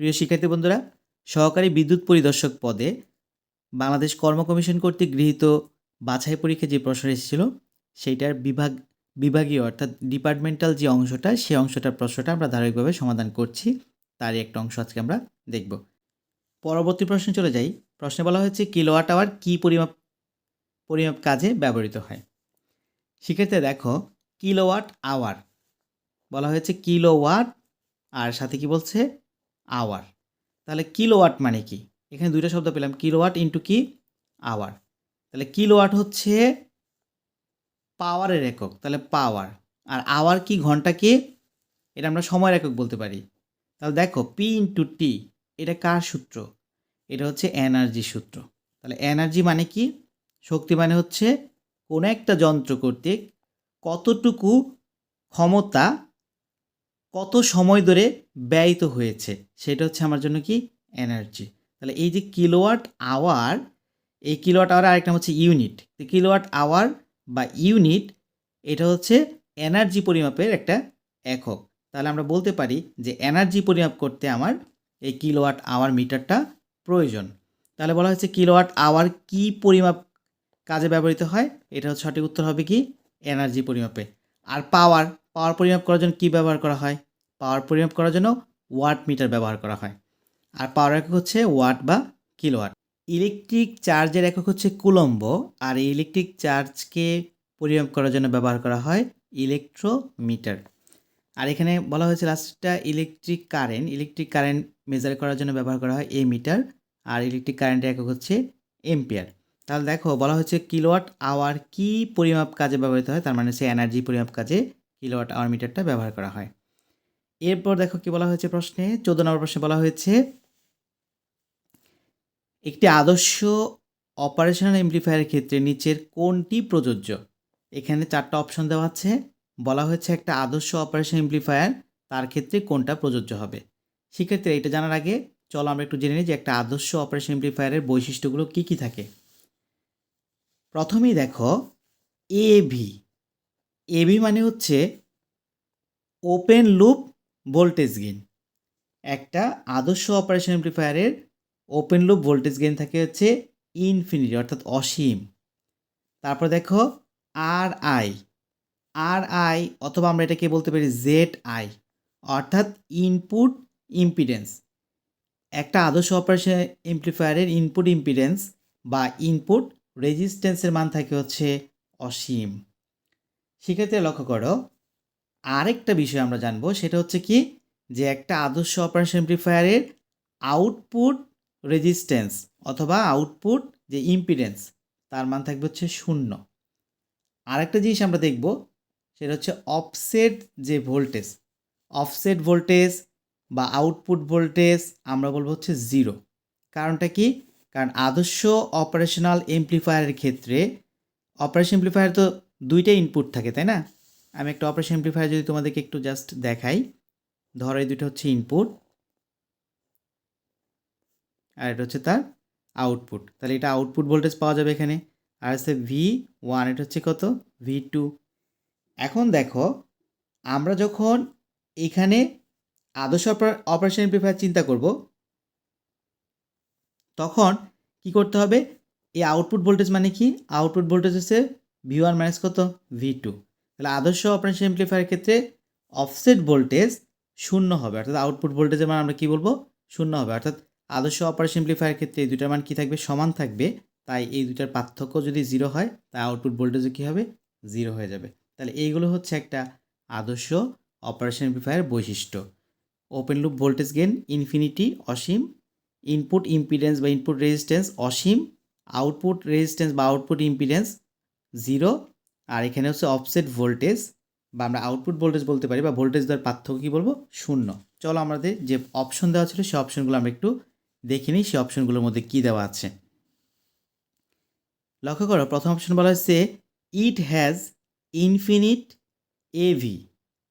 প্রিয় শিক্ষার্থী বন্ধুরা, সহকারী বিদ্যুৎ পরিদর্শক পদে বাংলাদেশ কর্ম কমিশন কর্তৃক গৃহীত বাছাই পরীক্ষা যে প্রশ্ন এসেছিল, সেইটার বিভাগ, বিভাগীয় অর্থাৎ ডিপার্টমেন্টাল যে অংশটা সেই অংশটার প্রশ্নটা আমরা ধারাবাহিকভাবে সমাধান করছি। তারই একটা অংশ আজকে আমরা দেখব। পরবর্তী প্রশ্নে চলে যাই। প্রশ্নে বলা হয়েছে, কিলোওয়াট আওয়ার কী পরিমাপ পরিমাপ কাজে ব্যবহৃত হয়? শিক্ষার্থীরা দেখো, কিলোওয়াট আওয়ার। বলা হয়েছে কিলোওয়াট, আর সাথে কি বলছে? আওয়ার। তাহলে কিলোওয়াট মানে কি? এখানে দুইটা শব্দ পেলাম, কিলোওয়াট ইন্টু কি? আওয়ার। তাহলে কিলোওয়াট হচ্ছে পাওয়ারের একক, তাহলে পাওয়ার। আর আওয়ার কি ঘণ্টা কি? এটা আমরা সময়ের একক বলতে পারি। তাহলে দেখো পি ইন্টু টি এটা কার সূত্র? এটা হচ্ছে এনার্জি সূত্র। তাহলে এনার্জি মানে কি? শক্তি মানে হচ্ছে কোনো একটা যন্ত্র কর্তৃক কতটুকু ক্ষমতা কত সময় ধরে ব্যয়িত হয়েছে? সেটা হচ্ছে আমার জন্য কি? এনার্জি তাহলে এই যে কিলোওয়াট আওয়ার এই কিলোওয়াট আওয়ার আরেকটা হচ্ছে ইউনিট তো কিলোওয়াট আওয়ার বা ইউনিট এটা হচ্ছে এনার্জি পরিমাপের একটা একক। তাহলে আমরা বলতে পারি যে এনার্জি পরিমাপ করতে আমার এই কিলোওয়াট আওয়ার মিটারটা প্রয়োজন। তাহলে বলা হচ্ছে কিলোওয়াট আওয়ার কি পরিমাপ কাজে ব্যবহৃত হয়? এটা হচ্ছে সঠিক উত্তর হবে কি? এনার্জি পরিমাপে। আর পাওয়ার পাওয়ার পরিমাপ করার জন্য কী ব্যবহার করা হয়? পাওয়ার পরিমাপ করার জন্য ওয়াট মিটার ব্যবহার করা হয়। আর পাওয়ার একক হচ্ছে ওয়াট বা কিলোওয়াট ইলেকট্রিক চার্জের একক হচ্ছে কুলম্ব, আর ইলেকট্রিক চার্জকে পরিমাপ করার জন্য ব্যবহার করা হয় ইলেকট্রোমিটার আর এখানে বলা হয়েছে লাস্টটা electric current electric current measure করার জন্য ব্যবহার করা হয় এ মিটার আর ইলেকট্রিক কারেন্টের একক হচ্ছে এম্পিয়ার তাহলে দেখো, বলা হচ্ছে কিলোওয়াট আওয়ার কি পরিমাপ কাজে ব্যবহৃত হয়? তার মানে হচ্ছে এনার্জি পরিমাপ কাজে কিলোওয়াট আওয়ার মিটারটা ব্যবহার করা হয়। এরপর দেখো কি বলা হয়েছে প্রশ্নে? চোদ্দ নম্বর প্রশ্নে বলা হয়েছে, একটি আদর্শ অপারেশনাল এমপ্লিফায়ারের ক্ষেত্রে নিচের কোনটি প্রযোজ্য। এখানে চারটা অপশন দেওয়া আছে। বলা হয়েছে একটা আদর্শ অপারেশন এমপ্লিফায়ার তার ক্ষেত্রে কোনটা প্রযোজ্য হবে। সেক্ষেত্রে এটা জানার আগে চলো আমরা একটু জেনে নিই যে একটা আদর্শ অপারেশন এমপ্লিফায়ারের বৈশিষ্ট্যগুলো কী কী থাকে। প্রথমেই দেখো এভি এভি মানে হচ্ছে ওপেন লুপ ভোল্টেজ গেইন একটা আদর্শ অপারেশন এমপ্লিফায়ারের ওপেন লুপ ভোল্টেজ গেইন থাকে হচ্ছে ইনফিনিটি অর্থাৎ অসীম। তারপর দেখো আর আই আর আই অথবা আমরা এটাকে বলতে পারি জেড আই অর্থাৎ ইনপুট ইম্পিডেন্স একটা আদর্শ অপারেশন এমপ্লিফায়ারের ইনপুট ইম্পিডেন্স বা ইনপুট রেজিস্ট্যান্সের মান থাকে হচ্ছে অসীম। সেক্ষেত্রে লক্ষ্য করো, আরেকটা বিষয় আমরা জানব, সেটা হচ্ছে কি? যে একটা আদর্শ অপারেশন এমপ্লিফায়ারের আউটপুট রেজিস্ট্যান্স অথবা আউটপুট যে ইম্পিডেন্স তার মান থাকবে হচ্ছে শূন্য। আরেকটা জিনিস আমরা দেখব, সেটা হচ্ছে অফসেট যে ভোল্টেজ অফসেট ভোল্টেজ বা আউটপুট ভোল্টেজ আমরা বলব হচ্ছে জিরো কারণটা কি? কারণ আদর্শ অপারেশনাল এমপ্লিফায়ারের ক্ষেত্রে অপারেশন এমপ্লিফায়ার তো দুইটা ইনপুট থাকে, তাই না? আমি একটা অপারেশন এমপ্লিফায়ার যদি তোমাদেরকে একটু জাস্ট দেখাই, ধরো এই দুটো হচ্ছে ইনপুট আর এটা হচ্ছে তার আউটপুট তাহলে এটা আউটপুট ভোল্টেজ পাওয়া যাবে এখানে, আর হচ্ছে ভি ওয়ান এটা হচ্ছে কত? ভি টু এখন দেখো, আমরা যখন এখানে আদর্শ অপারেশন এমপ্লিফায়ার চিন্তা করব, তখন কি করতে হবে? এই আউটপুট ভোল্টেজ মানে কি? আউটপুট ভোল্টেজ হচ্ছে ভি ওয়ান মাইনাস কত? ভি টু তাহলে আদর্শ অপারেশন এমপ্লিফায়ারের ক্ষেত্রে অফসেট ভোল্টেজ শূন্য হবে। অর্থাৎ আউটপুট ভোল্টেজের মান আমরা কী বলব? শূন্য হবে। অর্থাৎ আদর্শ অপারেশন এমপ্লিফায়ারের ক্ষেত্রে এই দুটার মান কী থাকবে? সমান থাকবে। তাই এই দুটার পার্থক্য যদি জিরো হয়, তাই আউটপুট ভোল্টেজও কী হবে? জিরো হয়ে যাবে। তাহলে এইগুলো হচ্ছে একটা আদর্শ অপারেশন এমপ্লিফায়ার বৈশিষ্ট্য। Open loop voltage gain infinity অসীম ইনপুট ইম্পিডেন্স বা ইনপুট রেজিস্ট্যান্স অসীম আউটপুট রেজিস্ট্যান্স বা আউটপুট ইম্পিডেন্স জিরো, আর এখানে হচ্ছে অফসেট ভোল্টেজ বা আমরা আউটপুট ভোল্টেজ বলতে পারি, বা ভোল্টেজ দেওয়ার পার্থক্য কী বলব? শূন্য। চলো আমাদের যে অপশন দেওয়া ছিল সেই অপশনগুলো আমরা একটু দেখে নিই সেই অপশনগুলোর মধ্যে কী দেওয়া আছে। লক্ষ্য করো, প্রথম অপশন বলা হচ্ছে it has infinite A V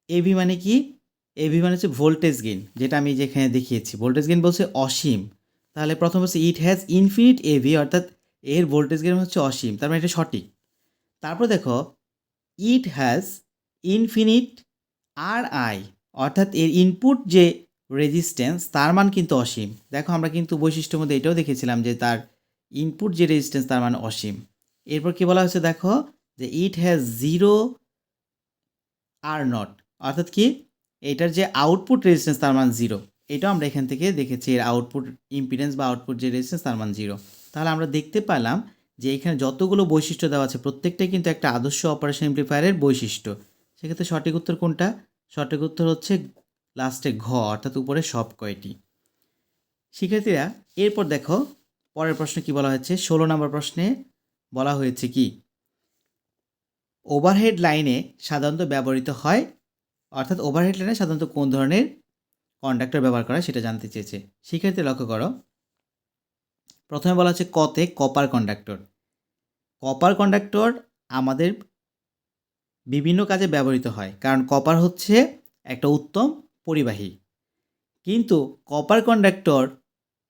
A V মানে কি? এভি মানে হচ্ছে ভোল্টেজ গেইন যেটা আমি যেখানে দেখিয়েছি। ভোল্টেজ গেইন বলছে অসীম। তাহলে প্রথম হচ্ছে ইট হ্যাজ ইনফিনিট এভি অর্থাৎ এর ভোল্টেজ গেইন হচ্ছে অসীম। তার মানে এটা সঠিক। তারপর দেখো it has infinite R I অর্থাৎ এর ইনপুট যে রেজিস্ট্যান্স তার মান কিন্তু অসীম। দেখো, আমরা কিন্তু বৈশিষ্ট্যের মধ্যে এটাও দেখেছিলাম যে তার ইনপুট যে রেজিস্ট্যান্স তার মান অসীম। এরপর কি বলা হয়েছে দেখো, যে it has zero R nought অর্থাৎ কি এটার যে আউটপুট রেজিস্ট্যান্স তার মান জিরো এটাও আমরা এখান থেকে দেখেছি, এর আউটপুট ইম্পিডেন্স বা আউটপুট যে রেজিস্ট্যান্স তার মান জিরো তাহলে আমরা দেখতে পেলাম যে এখানে যতগুলো বৈশিষ্ট্য দেওয়া আছে, প্রত্যেকটাই কিন্তু একটা আদর্শ অপারেশন এমপ্লিফায়ারের বৈশিষ্ট্য। সেক্ষেত্রে সঠিক উত্তর কোনটা? সঠিক উত্তর হচ্ছে লাস্টে ঘ, অর্থাৎ উপরে সব কয়টি। শিক্ষার্থীরা, এরপর দেখো, পরের প্রশ্নে কি বলা হয়েছে? ষোলো নম্বর প্রশ্নে বলা হয়েছে কি? ওভারহেড লাইনে সাধারণত ব্যবহৃত হয়, অর্থাৎ ওভারহেড লাইনে সাধারণত কোন ধরনের কন্ডাক্টর ব্যবহার করা সেটা জানতে চেয়েছে। শিক্ষার্থী লক্ষ্য করো। প্রথমে বলা হচ্ছে কতে কপার কন্ডাক্টর কপার কন্ডাক্টর আমাদের বিভিন্ন কাজে ব্যবহৃত হয়, কারণ কপার হচ্ছে একটা উত্তম পরিবাহী। কিন্তু কপার কন্ডাক্টর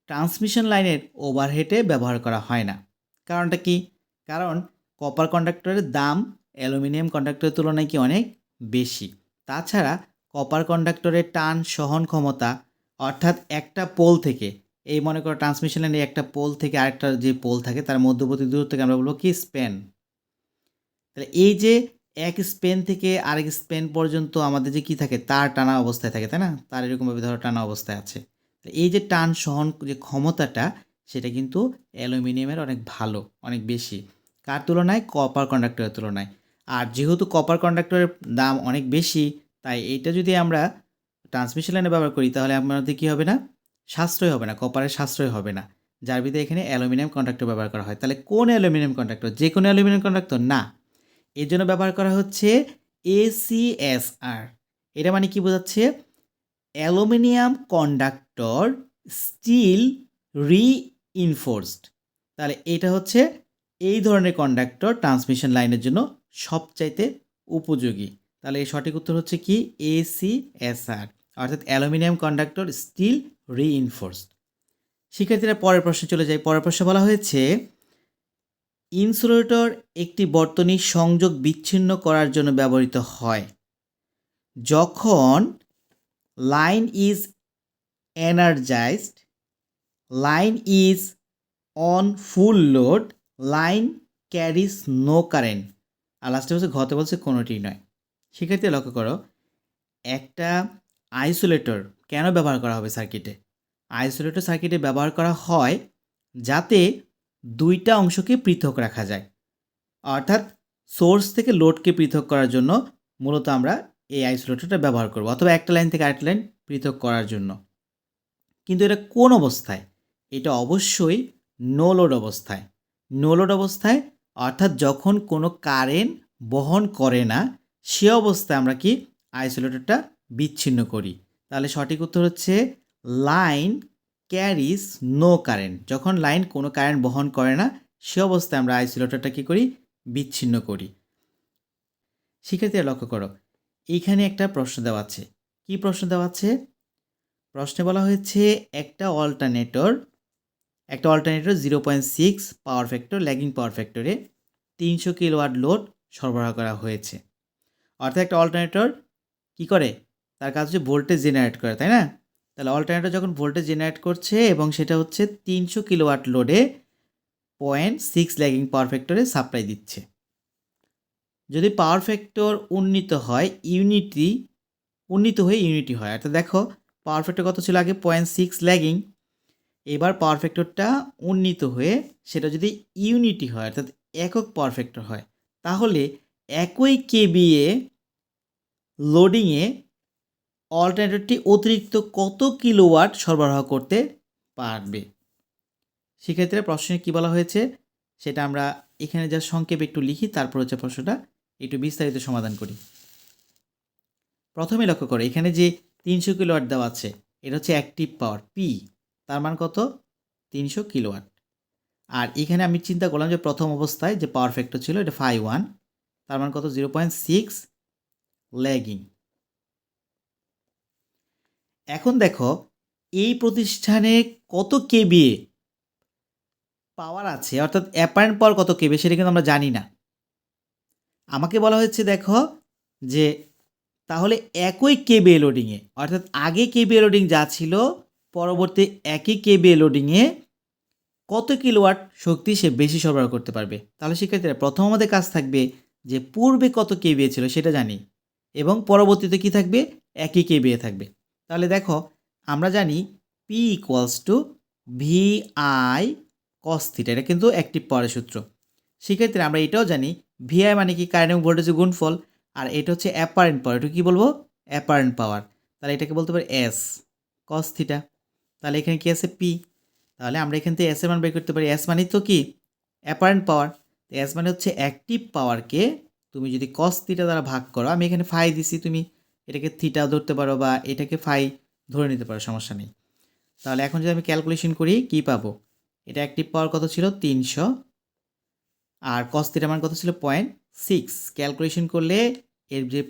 ট্রান্সমিশন লাইনের ওভারহেডে ব্যবহার করা হয় না। কারণটা কি? কারণ কপার কন্ডাক্টরের দাম অ্যালুমিনিয়াম কন্ডাক্টরের তুলনায় কি অনেক বেশি। তাছাড়া কপার কন্ডাক্টরের টান, সহন ক্ষমতা অর্থাৎ একটা পোল থেকে এই মনে করো ট্রান্সমিশন লাইনে একটা পোল থেকে আরেকটা যে পোল থাকে, তার মধ্যবর্তী দূরত্বকে আমরা বলব কি? স্প্যান তাহলে এই যে এক স্পেন থেকে আরেক স্পেন পর্যন্ত আমাদের যে কি থাকে? তার টানা অবস্থায় থাকে, তাই না? তার এরকমভাবে ধরো টানা অবস্থায় আছে। এই যে টান সহন যে ক্ষমতাটা, সেটা কিন্তু অ্যালুমিনিয়ামের অনেক ভালো, অনেক বেশি। কার তুলনায়? কপার কন্ডাক্টরের তুলনায়। আর যেহেতু কপার কন্ডাক্টরের দাম অনেক বেশি, তাই এইটা যদি আমরা ট্রান্সমিশন লাইনে ব্যবহার করি, তাহলে আমাদের কী হবে না? সাশ্রয় হবে না কপারের সাশ্রয় হবে না। যার ভিতরে এখানে অ্যালুমিনিয়াম কন্ডাক্টর ব্যবহার করা হয়। তাহলে কোন অ্যালুমিনিয়াম কন্ডাক্টর? যে কোনো অ্যালুমিনিয়াম কন্ডাক্টর? না। এর জন্য ব্যবহার করা হচ্ছে এসিএসআর এটা মানে কি বোঝাচ্ছে? অ্যালুমিনিয়াম কন্ডাক্টর স্টিল রিইনফোর্সড তাহলে এটা হচ্ছে এই ধরনের কন্ডাক্টর ট্রান্সমিশন লাইনের জন্য সবচাইতে উপযোগী। তাহলে এই সঠিক উত্তর হচ্ছে কি? এসিএসআর অর্থাৎ অ্যালুমিনিয়াম কন্ডাক্টর স্টিল রিইনফোর্সড শিক্ষার্থীরা পরের প্রশ্নে চলে যায় পরের প্রশ্নে বলা হয়েছে ইনসুলেটর একটি বর্তনী সংযোগ বিচ্ছিন্ন করার জন্য ব্যবহৃত হয়, যখন line is energised line is on full load line carries no current আর লাস্টে বলছে, ঘতে বলছে কোনোটি নয়। সেক্ষেত্রে লক্ষ্য করো, একটা আইসোলেটর কেন ব্যবহার করা হবে সার্কিটে? আইসোলেটর সার্কিটে ব্যবহার করা হয় যাতে দুইটা অংশকে পৃথক রাখা যায়। অর্থাৎ সোর্স থেকে লোডকে পৃথক করার জন্য মূলত আমরা এই আইসোলেটরটা ব্যবহার করব, অথবা একটা লাইন থেকে আরেকটা লাইন পৃথক করার জন্য। কিন্তু এটা কোন অবস্থায়? এটা অবশ্যই নো লোড অবস্থায়। নো লোড অবস্থায়, অর্থাৎ যখন কোনো কারেন্ট বহন করে না, সে অবস্থায় আমরা কি আইসোলেটরটা বিচ্ছিন্ন করি। তাহলে সঠিক উত্তর হচ্ছে, লাইন ক্যারিজ নো কারেন্ট। যখন লাইন কোনো কারেন্ট বহন করে না, সে অবস্থায় আমরা আইসোলেটরটা কী করি? বিচ্ছিন্ন করি। শিক্ষার্থীরা লক্ষ্য করো এখানে একটা প্রশ্ন দেওয়া আছে। কী প্রশ্ন দেওয়া আছে? প্রশ্নে বলা হয়েছে, একটা অল্টারনেটর একটা alternator zero point six power factor, lagging power ফ্যাক্টরে তিনশো কিলোয়াট লোড সরবরাহ করা হয়েছে। অর্থাৎ একটা অল্টারনেটর কী করে? তার কাজ হচ্ছে ভোল্টেজ জেনারেট করে, তাই না? তাহলে অল্টারনেটর যখন ভোল্টেজ জেনারেট করছে এবং সেটা হচ্ছে তিনশো কিলোওয়াট লোডে পয়েন্ট সিক্স ল্যাগিং পাওয়ার ফ্যাক্টরে সাপ্লাই দিচ্ছে। যদি পাওয়ার ফ্যাক্টর উন্নীত হয় ইউনিটি উন্নীত হয়ে ইউনিটি হয় অর্থাৎ দেখো পাওয়ার ফ্যাক্টর কত ছিল আগে? পয়েন্ট সিক্স ল্যাগিং এবার পাওয়ার ফ্যাক্টরটা উন্নীত হয়ে সেটা যদি ইউনিটি হয়, অর্থাৎ একক পাওয়ার ফ্যাক্টর হয়, তাহলে একই কেবিএ লোডিংয়ে অল্টারনেটরটি অতিরিক্ত কত কিলোওয়াট সরবরাহ করতে পারবে? সেক্ষেত্রে প্রশ্নে কী বলা হয়েছে? সেটা আমরা এখানে যা সংক্ষেপে একটু লিখি, তারপর হচ্ছে প্রশ্নটা একটু বিস্তারিত সমাধান করি। প্রথমে লক্ষ্য করো, এখানে যে তিনশো কিলোওয়াট দেওয়া আছে, এটা হচ্ছে অ্যাক্টিভ পাওয়ার পি তার মান কত? তিনশো কিলোওয়াট। আর এখানে আমি চিন্তা করলাম যে প্রথম অবস্থায় যে পাওয়ার ফ্যাক্টর ছিল, এটা ফাইভ ওয়ান, তার মান কত? Zero point six lagging. এখন দেখো, এই প্রতিষ্ঠানে কত কেবিএ পাওয়ার আছে? অর্থাৎ অ্যাপারেন্ট পাওয়ার কত কেবে? সেটা কিন্তু আমরা জানি না। আমাকে বলা হয়েছে, দেখো, যে তাহলে একই কেবি লোডিংয়ে অর্থাৎ আগে কেবি লোডিং যা ছিল, পরবর্তী একই কেবি লোডিংয়ে কত কিলোওয়াট শক্তি সে বেশি সরবরাহ করতে পারবে? তাহলে শিক্ষার্থীরা, প্রথম আমাদের কাজ থাকবে যে পূর্বে কত কেবিএ ছিল সেটা জানি, এবং পরবর্তীতে কি থাকবে? একই কেবিএ থাকবে। তাহলে দেখো, আমরা জানি P equals to V I cos theta এটা কিন্তু অ্যাক্টিভ পাওয়ারের সূত্র। সেক্ষেত্রে আমরা এটাও জানি ভিআই মানে কি? কারেন্ট এবং ভোল্টেজের গুণফল। আর এটা হচ্ছে অ্যাপারেন্ট পাওয়ার এটা কী বলব? অ্যাপারেন্ট পাওয়ার তাহলে এটাকে বলতে পারি এস কস থিটা তাহলে এখানে কি আছে? পি তাহলে আমরা এখান থেকে এস এর মান বের করতে পারি। এস মানে তো কি? অ্যাপারেন্ট পাওয়ার এস মানে হচ্ছে অ্যাক্টিভ পাওয়ারকে তুমি যদি কস থিটা দ্বারা ভাগ করো, আমি এখানে ফাই দিছি তুমি। এটাকে থিটা ধরতে পারো বা এটাকে ফাই ধরে নিতে পারো, সমস্যা নেই। তাহলে এখন যদি আমি ক্যালকুলেশন করি, কি পাবো? এটা অ্যাক্টিভ পাওয়ার কত ছিল? তিনশো। আর কস থিটা মান কত ছিল? পয়েন্ট সিক্স ক্যালকুলেশন করলে এর যে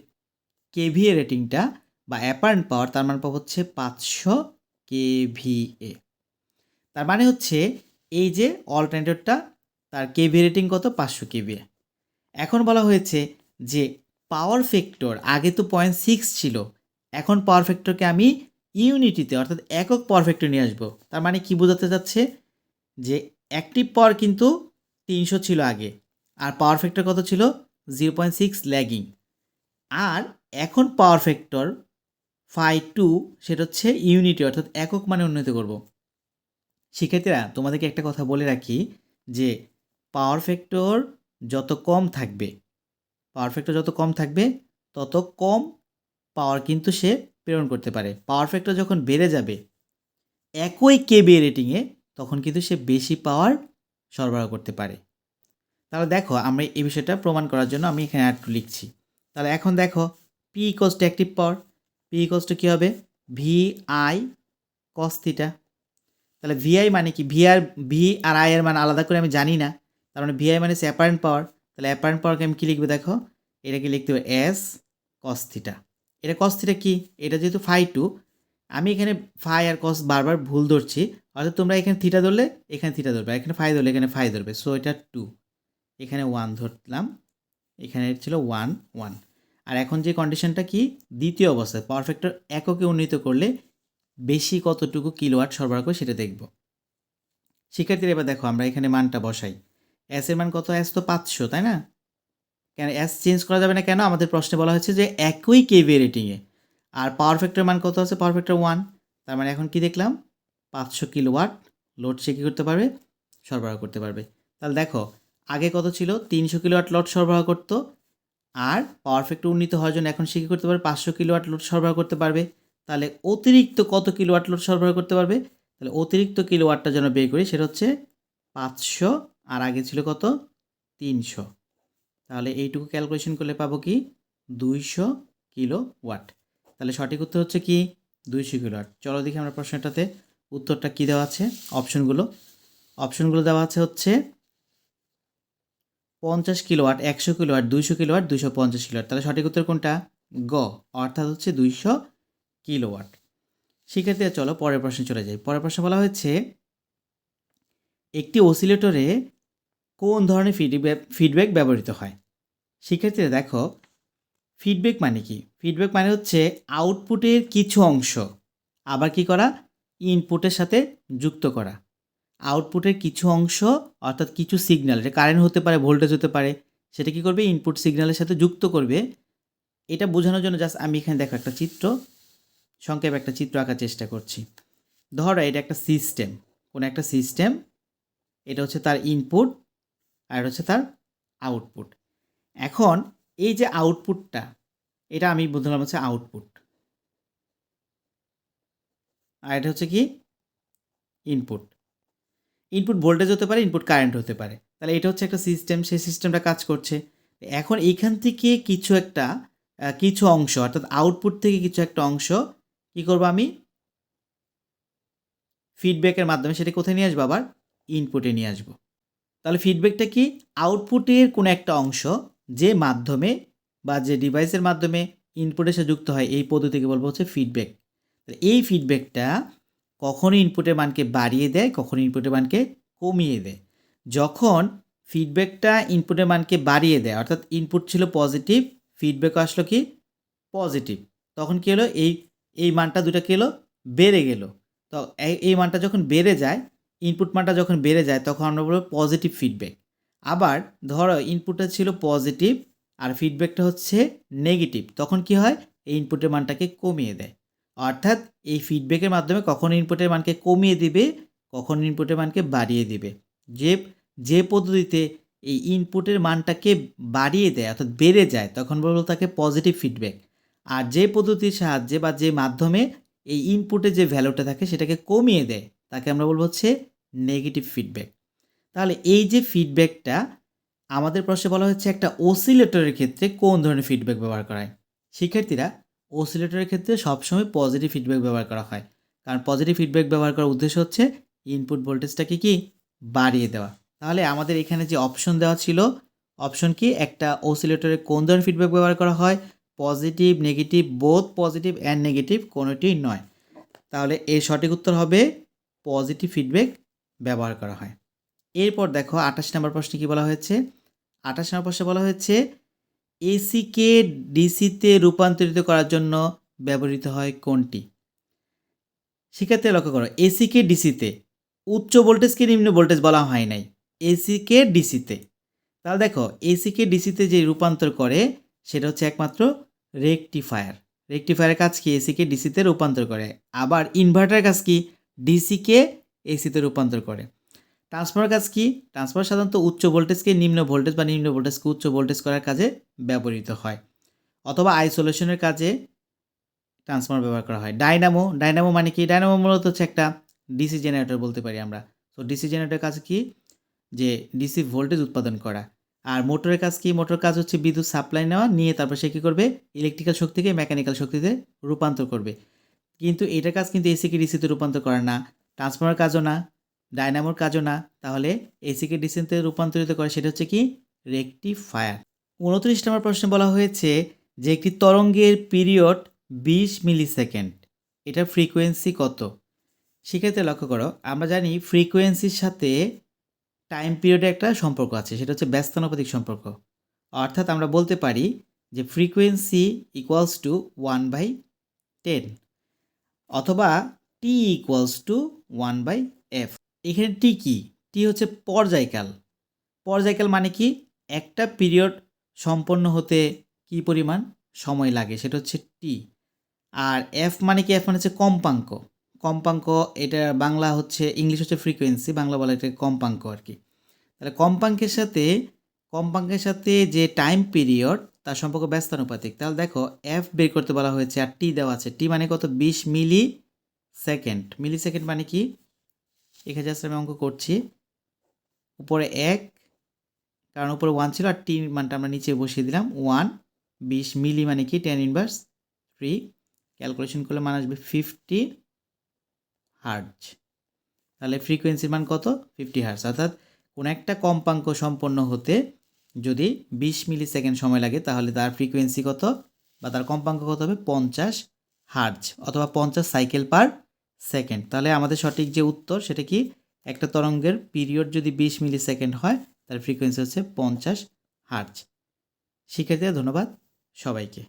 কেভিএ রেটিংটা বা অ্যাপারেন্ট পাওয়ার তার মান পাবো হচ্ছে পাঁচশো কেভিএ তার মানে হচ্ছে এই যে অল্টারনেটরটা তার কেভি রেটিং কত? পাঁচশো কেভিএ এখন বলা হয়েছে যে পাওয়ার ফ্যাক্টর, আগে তো পয়েন্ট সিক্স ছিল। এখন পাওয়ার ফ্যাক্টরকে আমি ইউনিটিতে অর্থাৎ একক পাওয়ার ফ্যাক্টর নিয়ে আসব। তার মানে কি বোঝাতে যাচ্ছে যে অ্যাক্টিভ পাওয়ার কিন্তু তিনশো ছিল আগে, আর পাওয়ার ফ্যাক্টর কত ছিল? জিরো পয়েন্ট সিক্স ল্যাগিং আর এখন পাওয়ার ফ্যাক্টর ফাইভ টু সেটা হচ্ছে ইউনিটি অর্থাৎ একক মানে উন্নতি করব। শিক্ষার্থীরা, তোমাদেরকে একটা কথা বলে রাখি যে পাওয়ার ফ্যাক্টর যত কম থাকবে পাওয়ার ফ্যাক্টর যত কম থাকবে, তত কম পাওয়ার কিন্তু সে প্রেরণ করতে পারে। পাওয়ার ফ্যাক্টর যখন বেড়ে যাবে, একই কেবি রেটিংয়ে তখন কিন্তু সে বেশি পাওয়ার সরবরাহ করতে পারে। তাহলে দেখো, আমরা এই বিষয়টা প্রমাণ করার জন্য আমি এখানে একটু লিখছি। তাহলে এখন দেখো P equals to active power P equals to কী হবে? ভি আই কস থিটা তাহলে ভিআই মানে কি? ভি আর ভি আর আই এর মান আলাদা করে আমি জানি না। তার মানে ভিআই মানে হচ্ছে অ্যাপারেন্ট পাওয়ার তাহলে অ্যাপারেন্ট পাওয়ারকে আমি কী লিখব দেখো? এটাকে লিখতে হবে এস কস থিটা এটা কস থিটা কি? এটা যেহেতু ফাই টু আমি এখানে ফাই আর কস বারবার ভুল ধরছি, অর্থাৎ তোমরা এখানে থিটা ধরলে, এখানে থিটা ধরবে এখানে ফাই ধরলে, এখানে ফাই ধরবে। সো এটা টু এখানে ওয়ান ধরলাম, এখানে ছিল ওয়ান ওয়ান আর এখন যে কন্ডিশনটা কি? দ্বিতীয় অবস্থায় পাওয়ার ফ্যাক্টর এককে উন্নীত করলে বেশি কতটুকু কিলোওয়াট সরবরাহ করে সেটা দেখব। শিক্ষার্থীরা, এবার দেখো, আমরা এখানে মানটা বসাই। এস মান কত? এস তো পাঁচশো, তাই না? কেন এস চেঞ্জ করা যাবে না কেন? আমাদের প্রশ্নে বলা হয়েছে যে একই কেভি রেটিংয়ে আর পাওয়ার ফ্যাক্টর মান কত আছে? পাওয়ার ফ্যাক্টর ওয়ান তার মানে এখন কি দেখলাম? পাঁচশো কিলোওয়াট লোড সে কী করতে পারবে? সরবরাহ করতে পারবে। তাহলে দেখো, আগে কত ছিল? তিনশো কিলোওয়াট লোড সরবরাহ করতো। আর পাওয়ার ফ্যাক্টর উন্নীত হওয়ার জন্য এখন সে কী করতে পারবে? পাঁচশো কিলোওয়াট লোড সরবরাহ করতে পারবে। তাহলে অতিরিক্ত কত কিলোওয়াট লোড সরবরাহ করতে পারবে? তাহলে অতিরিক্ত কিলোওয়াটটা যেন বের করি, সেটা হচ্ছে পাঁচশো আর আগে ছিল কত? তিনশো। তাহলে এইটুকু ক্যালকুলেশন করলে পাবো কি? দুইশো কিলো ওয়াট তাহলে সঠিক উত্তর হচ্ছে কি? দুইশো কিলো ওয়াট চলো দেখি আমরা প্রশ্নটাতে উত্তরটা কী দেওয়া আছে? অপশনগুলো অপশনগুলো দেওয়া আছে হচ্ছে পঞ্চাশ কিলোওয়াট, একশো কিলো কিলোওয়াট, দুইশো কিলো কিলোওয়াট, দুইশো পঞ্চাশ কিলোওয়াট। তাহলে সঠিক উত্তর কোনটা? গ। অর্থাৎ হচ্ছে দুইশো কিলো কিলোওয়াট। শিক্ষার্থীরা, চলো পরের প্রশ্নে চলে যাই। পরের প্রশ্নে বলা হয়েছে, একটি অসিলেটরে কোন ধরনের ফিডব্যাক ফিডব্যাক ব্যবহৃত হয়? শিক্ষার্থীরা দেখো ফিডব্যাক মানে কি? ফিডব্যাক মানে হচ্ছে আউটপুটের কিছু অংশ আবার কি করা? ইনপুটের সাথে যুক্ত করা। আউটপুটের কিছু অংশ অর্থাৎ কিছু সিগন্যাল এটা কারেন্ট হতে পারে ভোল্টেজ হতে পারে, সেটা কি করবে? ইনপুট সিগন্যালের সাথে যুক্ত করবে। এটা বোঝানোর জন্য জাস্ট আমি এখানে দেখো একটা চিত্র, সংক্ষেপে একটা চিত্র আঁকার চেষ্টা করছি। ধরো এটা একটা সিস্টেম কোনো একটা সিস্টেম এটা হচ্ছে তার ইনপুট আর হচ্ছে তার আউটপুট এখন এই যে আউটপুটটা এটা আমি বুঝলাম হচ্ছে আউটপুট আর এটা হচ্ছে কি? ইনপুট ইনপুট ভোল্টেজ হতে পারে ইনপুট কারেন্ট হতে পারে। তাহলে এটা হচ্ছে একটা সিস্টেম সেই সিস্টেমটা কাজ করছে। এখন এইখান থেকে কিছু একটা কিছু অংশ, অর্থাৎ আউটপুট থেকে কিছু একটা অংশ কি করব আমি? ফিডব্যাকের মাধ্যমে সেটা কোথায় নিয়ে আসব আবার? ইনপুটে নিয়ে আসব। তাহলে ফিডব্যাকটা কি? আউটপুটের কোনো একটা অংশ যে মাধ্যমে বা যে ডিভাইসের মাধ্যমে ইনপুটের সাথে যুক্ত হয়, এই পদ্ধতিকে বলব হচ্ছে ফিডব্যাক এই ফিডব্যাকটা কখনো ইনপুটের মানকে বাড়িয়ে দেয়, কখনো ইনপুটের মানকে কমিয়ে দেয়। যখন ফিডব্যাকটা ইনপুটের মানকে বাড়িয়ে দেয়, অর্থাৎ ইনপুট ছিল পজিটিভ ফিডব্যাক আসলো কি? পজিটিভ তখন কী হলো? এই এই মানটা দুটা কী হলো? বেড়ে গেল। তো এই এই মানটা যখন বেড়ে যায় ইনপুট মানটা যখন বেড়ে যায়, তখন আমরা বলব পজিটিভ ফিডব্যাক আবার ধরো ইনপুটটা ছিল পজিটিভ আর ফিডব্যাকটা হচ্ছে নেগেটিভ তখন কি হয়? এই ইনপুটের মানটাকে কমিয়ে দেয়। অর্থাৎ এই ফিডব্যাকের মাধ্যমে কখন ইনপুটের মানকে কমিয়ে দিবে, কখন ইনপুটের মানকে বাড়িয়ে দিবে। যে যে পদ্ধতিতে এই ইনপুটের মানটাকে বাড়িয়ে দেয়, অর্থাৎ বেড়ে যায়, তখন বলব তাকে পজিটিভ ফিডব্যাক আর যে পদ্ধতির সাহায্যে বা যে মাধ্যমে এই ইনপুটের যে ভ্যালুটা থাকে, সেটাকে কমিয়ে দেয় তাকে আমরা বলব হচ্ছে নেগেটিভ ফিডব্যাক তাহলে এই যে ফিডব্যাকটা আমাদের প্রশ্নে বলা হচ্ছে একটা ওসিলেটরের ক্ষেত্রে কোন ধরনের ফিডব্যাক ব্যবহার করা হয়? শিক্ষার্থীরা ওসিলেটরের ক্ষেত্রে সবসময় পজিটিভ ফিডব্যাক ব্যবহার করা হয়। কারণ পজিটিভ ফিডব্যাক ব্যবহার করার উদ্দেশ্য হচ্ছে ইনপুট ভোল্টেজটাকে কি? বাড়িয়ে দেওয়া। তাহলে আমাদের এখানে যে অপশন দেওয়া ছিল অপশন কি? একটা ওসিলেটরে কোন ধরনের ফিডব্যাক ব্যবহার করা হয়? Positive negative both positive and negative কোনোটিই নয়। তাহলে এর সঠিক উত্তর হবে পজিটিভ ফিডব্যাক ব্যবহার করা হয়। এরপর দেখো আঠাশ নম্বর প্রশ্নে কী বলা হয়েছে? আঠাশ নম্বর প্রশ্নে বলা হয়েছে এসিকে ডিসিতে রূপান্তরিত করার জন্য ব্যবহৃত হয় কোনটি? শিক্ষার্থী লক্ষ্য করো এসিকে ডিসিতে উচ্চ ভোল্টেজকে নিম্ন ভোল্টেজ বলা হয় নাই। এসিকে ডিসিতে তাহলে দেখো এসিকে ডিসিতে যে রূপান্তর করে, সেটা হচ্ছে একমাত্র রেকটিফায়ার রেকটিফায়ারের কাজ কি? এসিকে ডিসিতে রূপান্তর করে। আবার ইনভার্টারের কাজ কি? ডিসিকে এসিতে রূপান্তর করে। ট্রান্সফার কাজ কি? ট্রান্সফার সাধারণত উচ্চ ভোল্টেজকে নিম্ন ভোল্টেজ বা নিম্ন ভোল্টেজকে উচ্চ ভোল্টেজ করার কাজে ব্যবহৃত হয়। অথবা আইসোলেশনের কাজে ট্রান্সফর্মার ব্যবহার করা হয়। ডাইনামো ডাইনামো মানে কি? ডাইনামো মূলত হচ্ছে একটা ডিসি জেনারেটর বলতে পারি আমরা। তো ডিসি জেনারেটরের কাজ কি? যে ডিসি ভোল্টেজ উৎপাদন করা। আর মোটরের কাজ কি? মোটর কাজ হচ্ছে বিদ্যুৎ সাপ্লাই নেওয়া, নিয়ে তারপর সে কী করবে? ইলেকট্রিক্যাল শক্তিকে মেকানিক্যাল শক্তিতে রূপান্তর করবে। কিন্তু এটার কাজ কিন্তু এসিকে ডিসিতে রূপান্তর করে না। ট্রান্সফর্মার কাজও না ডায়নামোর কাজও না। তাহলে এসিকে ডিসিতে রূপান্তরিত করে সেটা হচ্ছে কি? রেকটিফায়ার উনত্রিশ নম্বর প্রশ্নে বলা হয়েছে যে একটি তরঙ্গের পিরিয়ড বিশ মিলি সেকেন্ড এটার ফ্রিকোয়েন্সি কত? সেক্ষেত্রে লক্ষ্য করো, আমরা জানি ফ্রিকোয়েন্সির সাথে টাইম পিরিয়ডে একটা সম্পর্ক আছে, সেটা হচ্ছে ব্যস্তানুপাতিক সম্পর্ক। অর্থাৎ আমরা বলতে পারি যে frequency equals to one by ten অথবা T equals to one by F এখানে টি কি? টি হচ্ছে পর্যায়কাল। পর্যায়কাল মানে কি? একটা পিরিয়ড সম্পন্ন হতে কি পরিমাণ সময় লাগে, সেটা হচ্ছে টি আর এফ মানে কি? এফ মানে হচ্ছে কম্পাঙ্ক। কম্পাঙ্ক, এটা বাংলা হচ্ছে, ইংলিশ হচ্ছে ফ্রিকোয়েন্সি বাংলা বলা এটা কম্পাঙ্ক আর কি। তাহলে কম্পাঙ্কের সাথে কম্পাঙ্কের সাথে যে টাইম পিরিয়ড তার সম্পর্ক ব্যস্তানুপাতিক। তাহলে দেখো এফ বের করতে বলা হয়েছে আর টি দেওয়া আছে। টি মানে কত? বিশ মিলি সেকেন্ড মিলি সেকেন্ড মানে কি? এখানে জাস্ট আমি অঙ্ক করছি। উপরে এক, কারণ উপরে ওয়ান ছিল, আর টি মানটা আমরা নিচে বসিয়ে দিলাম। ওয়ান বিশ মিলি মানে কি? টেন ইনভার্স থ্রি ক্যালকুলেশন করলে মান আসবে ফিফটি হার্জ তাহলে ফ্রিকোয়েন্সির মান কত? ফিফটি হার্জ অর্থাৎ কোনো একটা কম্পাঙ্ক সম্পন্ন হতে যদি বিশ মিলি সেকেন্ড সময় লাগে, তাহলে তার ফ্রিকোয়েন্সি কত? বা তার কম্পাঙ্ক কত হবে? পঞ্চাশ হার্জ অথবা পঞ্চাশ সাইকেল পার সেকেন্ড তাহলে আমাদের সঠিক যে উত্তর, সেটা কি? একটা তরঙ্গের পিরিয়ড যদি বিশ মিলি সেকেন্ড হয়, তার ফ্রিকোয়েন্সি হচ্ছে পঞ্চাশ হার্জ শিক্ষার্থীরা, ধন্যবাদ সবাইকে।